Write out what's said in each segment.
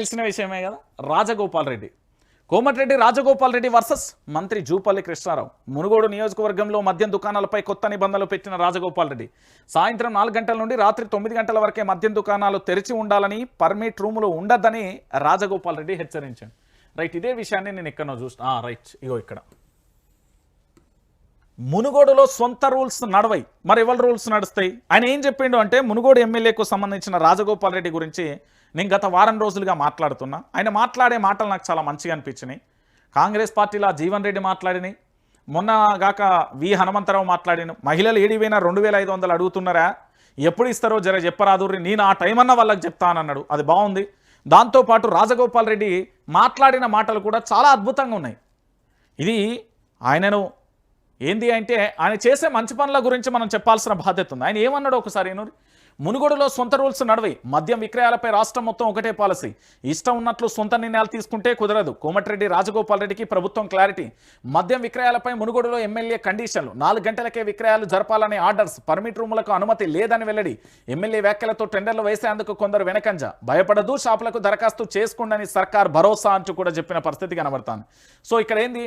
తెలిసిన విషయమే కదా? రాజగోపాల్ రెడ్డి కోమటిరెడ్డి రాజగోపాల్ రెడ్డి వర్సెస్ మంత్రి జూపల్లి కృష్ణారావు. మునుగోడు నియోజకవర్గంలో మద్యం దుకాణాలపై కొత్త నిబంధనలు పెట్టిన రాజగోపాల్ రెడ్డి సాయంత్రం నాలుగు గంటల నుండి రాత్రి తొమ్మిది గంటల వరకే మద్యం దుకాణాలు తెరిచి ఉండాలని పర్మిట్ రూములు ఉండద్దని రాజగోపాల్ రెడ్డి హెచ్చరించాడు. రైట్ ఇదే విషయాన్ని నేను ఎక్కడో చూసిన రైట్ ఇగో ఇక్కడ. మునుగోడులో సొంత రూల్స్ నడవై. మరి ఎవరి రూల్స్ నడుస్తాయి? ఆయన ఏం చెప్పిండు అంటే మునుగోడు ఎమ్మెల్యేకు సంబంధించిన రాజగోపాల్ రెడ్డి గురించి నేను గత వారం రోజులుగా మాట్లాడుతున్నా. ఆయన మాట్లాడే మాటలు నాకు చాలా మంచిగా అనిపించినాయి. కాంగ్రెస్ పార్టీలో జీవన్ రెడ్డి మాట్లాడినాయి. మొన్న గాక వి హనుమంతరావు మాట్లాడిన మహిళలు ఏడిపోయినా రెండు వేల ఐదు వందలు అడుగుతున్నారా? ఎప్పుడు ఇస్తారో జర చెప్పరాదుర్రి నేను ఆ టైం అన్న వాళ్ళకి చెప్తానన్నాడు అది బాగుంది. దాంతోపాటు రాజగోపాల్ రెడ్డి మాట్లాడిన మాటలు కూడా చాలా అద్భుతంగా ఉన్నాయి. ఇది ఆయనను ఏంది అంటే ఆయన చేసే మంచి పనుల గురించి మనం చెప్పాల్సిన బాధ్యత ఉంది. ఆయన ఏమన్నాడు ఒకసారి ఏను మునుగోడులో సొంత రూల్స్ నడవై మద్యం విక్రయాలపై రాష్ట్రం మొత్తం ఒకటే పాలసీ. ఇష్టం ఉన్నట్లు సొంత నిర్ణయాలు తీసుకుంటే కుదరదు. కోమటిరెడ్డి రాజగోపాల్ రెడ్డికి ప్రభుత్వం క్లారిటీ. మద్యం విక్రయాలపై మునుగోడులో ఎమ్మెల్యే కండిషన్లు. నాలుగు గంటలకే విక్రయాలు జరపాలనే ఆర్డర్స్. పర్మిట్ రూములకు అనుమతి లేదని వెల్లడి. ఎమ్మెల్యే వ్యాఖ్యలతో టెండర్లు వేసేందుకు కొందరు వెనకంజ. భయపడదు షాపులకు దరఖాస్తు చేసుకోండని సర్కార్ భరోసా అంటూ కూడా చెప్పిన పరిస్థితి కనబడుతుంది. సో ఇక్కడ ఏంది?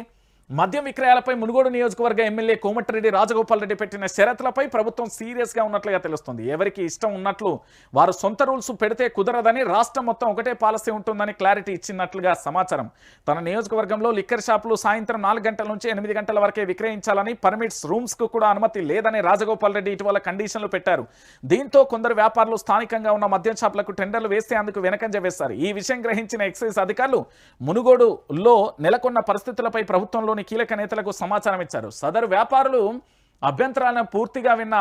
మద్యం విక్రయాలపై మునుగోడు నియోజకవర్గ ఎమ్మెల్యే కోమటిరెడ్డి రాజగోపాల్ రెడ్డి పెట్టిన షరతులపై ప్రభుత్వం సీరియస్గా ఉన్నట్లుగా తెలుస్తుంది. ఎవరికి ఇష్టం ఉన్నట్లు వారు సొంత రూల్స్ పెడితే కుదరదని రాష్ట్రం మొత్తం ఒకటే పాలసీ ఉంటుందని క్లారిటీ ఇచ్చినట్లుగా సమాచారం. తన నియోజకవర్గంలో లిక్కర్ షాపులు సాయంత్రం నాలుగు గంటల నుంచి ఎనిమిది గంటల వరకే విక్రయించాలని పర్మిట్స్ రూమ్స్కు కూడా అనుమతి లేదని రాజగోపాల్ రెడ్డి ఇటీవల కండిషన్లు పెట్టారు. దీంతో కొందరు వ్యాపారులు స్థానికంగా ఉన్న మద్యం షాపులకు టెండర్లు వేస్తే అందుకు వెనకంజ వేస్తారు ఈ విషయం గ్రహించిన ఎక్సైజ్ అధికారులు మునుగోడులో నెలకొన్న పరిస్థితులపై ప్రభుత్వంలోని కీలక నేతలకు సమాచారం ఇచ్చారు. సదరు వ్యాపారులు అభ్యంతరాలను పూర్తిగా విన్న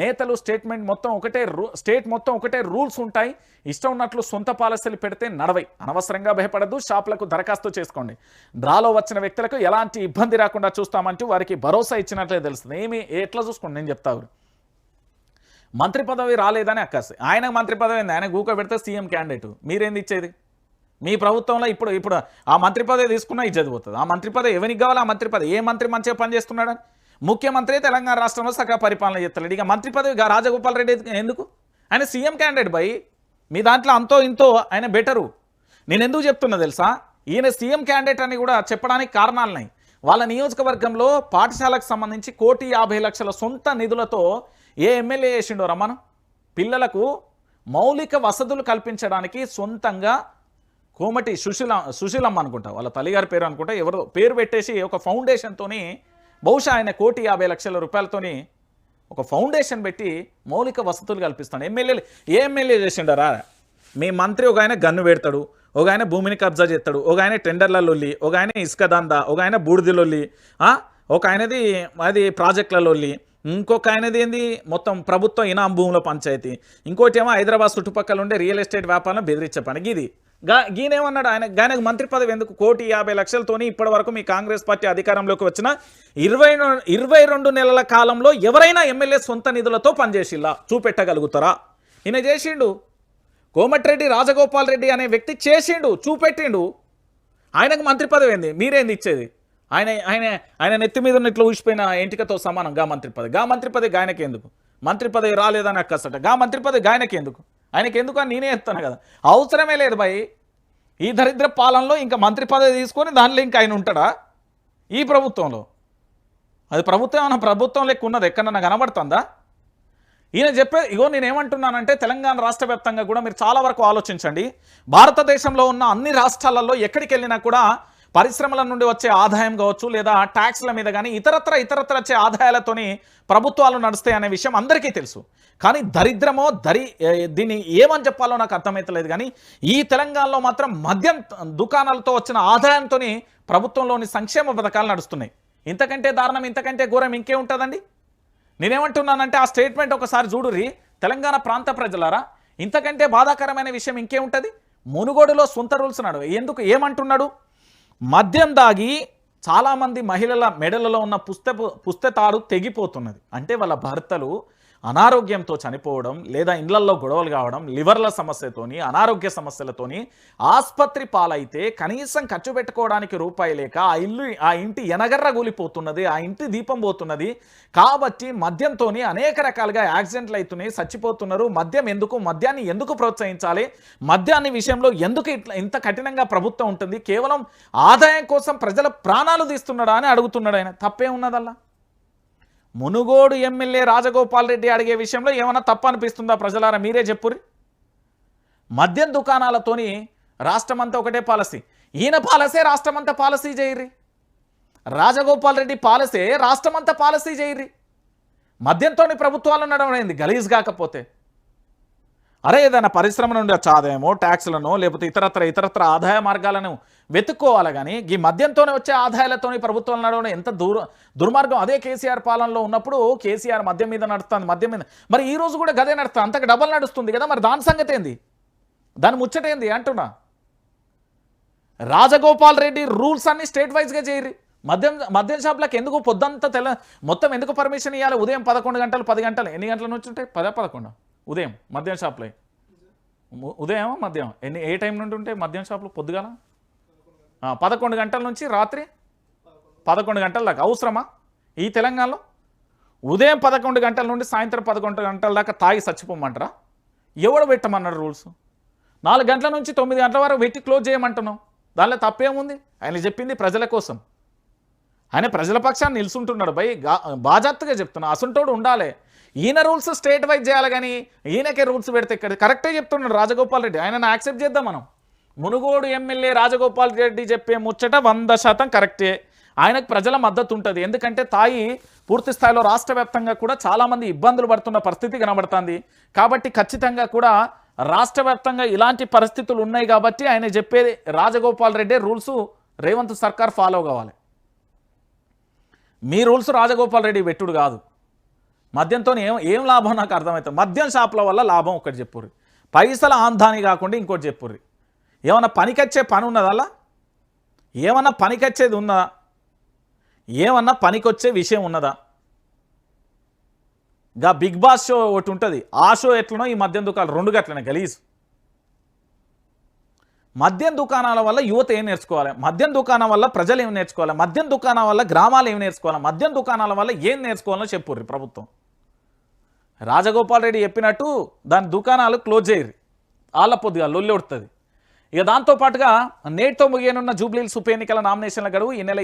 నేతలు స్టేట్మెంట్ మొత్తం ఒకటే రూ స్టేట్ మొత్తం ఒకటే రూల్స్ ఉంటాయి. ఇష్టం ఉన్నట్లు సొంత పాలసీలు పెడితే నడవై. అనవసరంగా భయపడద్దు షాపులకు దరఖాస్తు చేసుకోండి. డ్రాలో వచ్చిన వ్యక్తులకు ఎలాంటి ఇబ్బంది రాకుండా చూస్తామంటూ వారికి భరోసా ఇచ్చినట్లే తెలుస్తుంది. ఏమి ఎట్లా చూసుకోండి? నేను చెప్తాను మంత్రి పదవి రాలేదని అక్కసి ఆయన మంత్రి పదవి ఏంది? ఆయన గూక పెడితే సీఎం క్యాండిడేట్. మీరేంది ఇచ్చేది? మీ ప్రభుత్వంలో ఇప్పుడు ఇప్పుడు ఆ మంత్రి పదవి తీసుకున్నా ఇది పోతుంది ఆ మంత్రి పదవి ఎవరికి కావాలి? ఆ మంత్రి పదవి ఏ మంత్రి మంచిగా పనిచేస్తున్నాడని ముఖ్యమంత్రి తెలంగాణ రాష్ట్రంలో సగ పరిపాలన చేస్తున్నాడు. ఇక మంత్రి పదవి రాజగోపాల్ రెడ్డి ఎందుకు ఆయన సీఎం క్యాండిడేట్ బై. మీ దాంట్లో అంతో ఇంతో ఆయన బెటరు. నేను ఎందుకు చెప్తున్నా తెలుసా? ఈయన సీఎం క్యాండిడేట్ అని కూడా చెప్పడానికి కారణాలున్నాయి. వాళ్ళ నియోజకవర్గంలో పాఠశాలకు సంబంధించి కోటి యాభై లక్షల సొంత నిధులతో ఏ ఎమ్మెల్యే చేసిండో రమ్మను పిల్లలకు మౌలిక వసతులు కల్పించడానికి సొంతంగా కోమటి సుశీల సుశీలమ్మ అనుకుంటా వాళ్ళ తల్లిగారి పేరు అనుకుంటా ఎవరో పేరు పెట్టేసి ఒక ఫౌండేషన్తోని బహుశా ఆయన కోటి యాభై లక్షల రూపాయలతోని ఒక ఫౌండేషన్ పెట్టి మౌలిక వసతులు కల్పిస్తాను ఎమ్మెల్యేలు ఏ ఎమ్మెల్యే చేసిండరా మీ మంత్రి ఒక ఆయన గన్ను పెడతాడు ఒక ఆయన భూమిని కబ్జా చేస్తాడు ఒక ఆయన టెండర్లలోల్లి ఒక ఆయన ఇసుక దందా ఒక ఆయన బూడిదిలొల్లి ఒక ఆయనది అది ప్రాజెక్టులలోల్లి ఇంకొక ఆయనది ఏంది? మొత్తం ప్రభుత్వం ఇనాం భూముల పంచాయతీ. ఇంకోటి ఏమో హైదరాబాద్ చుట్టుపక్కల ఉండే రియల్ ఎస్టేట్ వ్యాపారం బెదిరించే పని. ఇది గా గీనేమన్నాడు? ఆయన ఆయనకు మంత్రి పదవి ఎందుకు? కోటి యాభై లక్షలతోని ఇప్పటి వరకు మీ కాంగ్రెస్ పార్టీ అధికారంలోకి వచ్చిన ఇరవై ఇరవై రెండు నెలల కాలంలో ఎవరైనా ఎమ్మెల్యే సొంత నిధులతో పనిచేసిల్లా? చూపెట్టగలుగుతారా? ఈయన చేసిండు. కోమటిరెడ్డి రాజగోపాల్ రెడ్డి అనే వ్యక్తి చేసిండు చూపెట్టిండు. ఆయనకు మంత్రి పదవి ఏంది? మీరేంది ఇచ్చేది? ఆయన ఆయన ఆయన నెత్తి మీద ఉన్న ఇట్లా ఊసిపోయిన ఎంటికతో సమానం గా మంత్రి పదవి. గా మంత్రి పదవి ఆయనకి ఎందుకు మంత్రి పదవి రాలేదని అక్కసట. గా మంత్రి పదవి గాయనకి ఎందుకు ఆయనకి ఎందుకు అని నేనే ఎత్తాను కదా. అవసరమే లేదు భయ్. ఈ దరిద్ర పాలనలో ఇంకా మంత్రి పదవి తీసుకొని దానిలో ఇంకా ఆయన ఉంటాడా? ఈ ప్రభుత్వంలో. అది ప్రభుత్వం ఏమైనా ప్రభుత్వం లెక్క ఉన్నది ఎక్కడన్నా కనబడుతుందా? ఈయన చెప్పే ఇగో నేను ఏమంటున్నానంటే తెలంగాణ రాష్ట్ర వ్యాప్తంగా కూడా మీరు చాలా వరకు ఆలోచించండి. భారతదేశంలో ఉన్న అన్ని రాష్ట్రాలలో ఎక్కడికి వెళ్ళినా కూడా పరిశ్రమల నుండి వచ్చే ఆదాయం కావచ్చు లేదా ట్యాక్స్ల మీద కానీ ఇతరత్ర ఇతరత్ర వచ్చే ఆదాయాలతోని ప్రభుత్వాలు నడుస్తాయి అనే విషయం అందరికీ తెలుసు. కానీ దరిద్రమో దరి దీన్ని ఏమని చెప్పాలో నాకు అర్థమవుతలేదు కానీ ఈ తెలంగాణలో మాత్రం మద్యం దుకాణాలతో వచ్చిన ఆదాయంతో ప్రభుత్వంలోని సంక్షేమ పథకాలు నడుస్తున్నాయి. ఇంతకంటే దారుణం ఇంతకంటే ఘోరం ఇంకే ఉంటుందండి? నేనేమంటున్నానంటే ఆ స్టేట్మెంట్ ఒకసారి చూడుర్రి. తెలంగాణ ప్రాంత ప్రజలారా ఇంతకంటే బాధాకరమైన విషయం ఇంకే ఉంటుంది? మునుగోడులో సొంత రూల్స్ నాడు ఎందుకు ఏమంటున్నాడు? మద్యం దాగి చాలామంది మహిళల మెడలలో ఉన్న పుస్తపు పుస్తతాడు తెగిపోతున్నది. అంటే వాళ్ళ భర్తలు అనారోగ్యంతో చనిపోవడం లేదా ఇండ్లల్లో గొడవలు కావడం లివర్ల సమస్యతోని అనారోగ్య సమస్యలతోని ఆసుపత్రి పాలైతే కనీసం ఖర్చు పెట్టుకోవడానికి రూపాయి లేక ఆ ఇల్లు ఆ ఇంటి ఎనగర్ర కూలిపోతున్నది ఆ ఇంటి దీపం పోతున్నది. కాబట్టి మద్యంతోని అనేక రకాలుగా యాక్సిడెంట్లు అవుతున్నాయి చచ్చిపోతున్నారు. మద్యం ఎందుకు మద్యాన్ని ఎందుకు ప్రోత్సహించాలి? మద్యాన్ని విషయంలో ఎందుకు ఇట్లా ఇంత కఠినంగా ప్రభుత్వం ఉంటుంది? కేవలం ఆదాయం కోసం ప్రజల ప్రాణాలు తీస్తున్నాడా అని అడుగుతున్నాడు ఆయన. తప్పే ఉన్నదల్లా? మునుగోడు ఎమ్మెల్యే రాజగోపాల్ రెడ్డి అడిగే విషయంలో ఏమైనా తప్పు అనిపిస్తుందా ప్రజలారా? మీరే చెప్పురి మద్యం దుకాణాలతోని రాష్ట్రమంతా ఒకటే పాలసీ. ఈయన పాలసే రాష్ట్రమంతా పాలసీ చేయరి రాజగోపాల్ రెడ్డి పాలసే రాష్ట్రమంతా పాలసీ చేయరి మద్యంతోని ప్రభుత్వాలు నడవడైంది గలీజ్ కాకపోతే. అరే ఏదైనా పరిశ్రమ నుండి వచ్చే ఆదాయమో ట్యాక్స్లను లేకపోతే ఇతరత్ర ఇతరత్ర ఆదాయ మార్గాలను వెతుక్కోవాలి కానీ ఈ మద్యంతోనే వచ్చే ఆదాయాలతోని ప్రభుత్వం నడవడం ఎంత దూర దుర్మార్గం. అదే కేసీఆర్ పాలనలో ఉన్నప్పుడు కేసీఆర్ మద్యం మీద నడుస్తుంది మద్యం మీద. మరి ఈ రోజు కూడా గదే నడుస్తుంది? అంతకు డబల్ నడుస్తుంది కదా మరి దాని సంగతి ఏంది? దాని ముచ్చటేంది అంటున్నా. రాజగోపాల్ రెడ్డి రూల్స్ అన్ని స్టేట్ వైజ్గా చేయరు. మద్యం మద్యం షాపులకు ఎందుకు పొద్దంతా తెల్ల మొత్తం ఎందుకు పర్మిషన్ ఇవ్వాలి ఉదయం పదకొండు గంటలు పది గంటలు. ఎన్ని గంటల నుంచి ఉంటాయి? పద పదకొండు? ఉదయం మద్యం షాప్లో. ఉదయమా ఉదయం మద్యం ఎన్ని ఏ టైం నుండి ఉంటే మద్యం షాపులు? పొద్దుగాల? పదకొండు గంటల నుంచి రాత్రి? పదకొండు గంటల దాకా. అవసరమా? ఈ తెలంగాణలో? ఉదయం పదకొండు గంటల నుండి సాయంత్రం పదకొండు గంటల దాకా తాగి చచ్చిపోమంటారా? ఎవడు పెట్టమన్నారు రూల్స్? నాలుగు గంటల నుంచి తొమ్మిది గంటల వరకు పెట్టి క్లోజ్ చేయమంటున్నాం దానిలో తప్పేముంది? ఆయన చెప్పింది ప్రజల కోసం. ఆయన ప్రజల పక్షాన్ని నిలుచుంటున్నాడు భయ్ గా- బాజాప్తగా చెప్తున్నా. అసంటోడు ఉండాలి. ఈయన రూల్స్ స్టేట్ వైజ్ చేయాలి కానీ ఈయనకే రూల్స్ పెడితే ఇక్కడ కరెక్టే చెప్తున్నాడు రాజగోపాల్ రెడ్డి. ఆయన యాక్సెప్ట్ చేద్దాం మనం. మునుగోడు ఎమ్మెల్యే రాజగోపాల్ రెడ్డి చెప్పే ముచ్చట వంద శాతం కరెక్టే. ఆయనకు ప్రజల మద్దతు ఉంటుంది. ఎందుకంటే తాయి పూర్తి స్థాయిలో రాష్ట్ర వ్యాప్తంగా కూడా చాలామంది ఇబ్బందులు పడుతున్న పరిస్థితి కనబడుతుంది. కాబట్టి ఖచ్చితంగా కూడా రాష్ట్ర వ్యాప్తంగా ఇలాంటి పరిస్థితులు ఉన్నాయి కాబట్టి ఆయన చెప్పేది రాజగోపాల్ రెడ్డి రూల్స్ రేవంత్ సర్కార్ ఫాలో కావాలి. మీ రూల్స్ రాజగోపాల్ రెడ్డి పెట్టుడు కాదు. మద్యంతో ఏం ఏం లాభం నాకు అర్థమవుతుంది మద్యం షాపుల వల్ల లాభం ఒకటి చెప్పుర్రి. పైసల ఆంధాని కాకుండా ఇంకోటి చెప్పుర్రి. ఏమన్నా పనికొచ్చే పని ఉన్నదా ఏమన్నా పనికొచ్చేది ఉన్నదా ఏమన్నా పనికొచ్చే విషయం ఉన్నదా? గా బిగ్ బాస్ షో ఒకటి ఉంటుంది. ఆ షో ఎట్లనో ఈ మద్యం దుకాణాలు రెండు గట్లనే గలీజ్. మద్యం దుకాణాల వల్ల యువత ఏం నేర్చుకోవాలి? మద్యం దుకాణం వల్ల ప్రజలు ఏం నేర్చుకోవాలి? మద్యం దుకాణం వల్ల గ్రామాలు ఏం నేర్చుకోవాలి? మద్యం దుకాణాల వల్ల ఏం నేర్చుకోవాలో చెప్పుర్రి ప్రభుత్వం. రాజగోపాల్ రెడ్డి చెప్పినట్టు దాని దుకాణాలు క్లోజ్ చేయరు. ఆళ్ళ పొద్దుగా లొల్లి ఉడుతుంది ఇక దాంతోపాటుగా నేటితో ముగియనున్న జూబ్లీహిల్స్ ఉప ఎన్నికల నామినేషన్ల గడువు ఈ నెల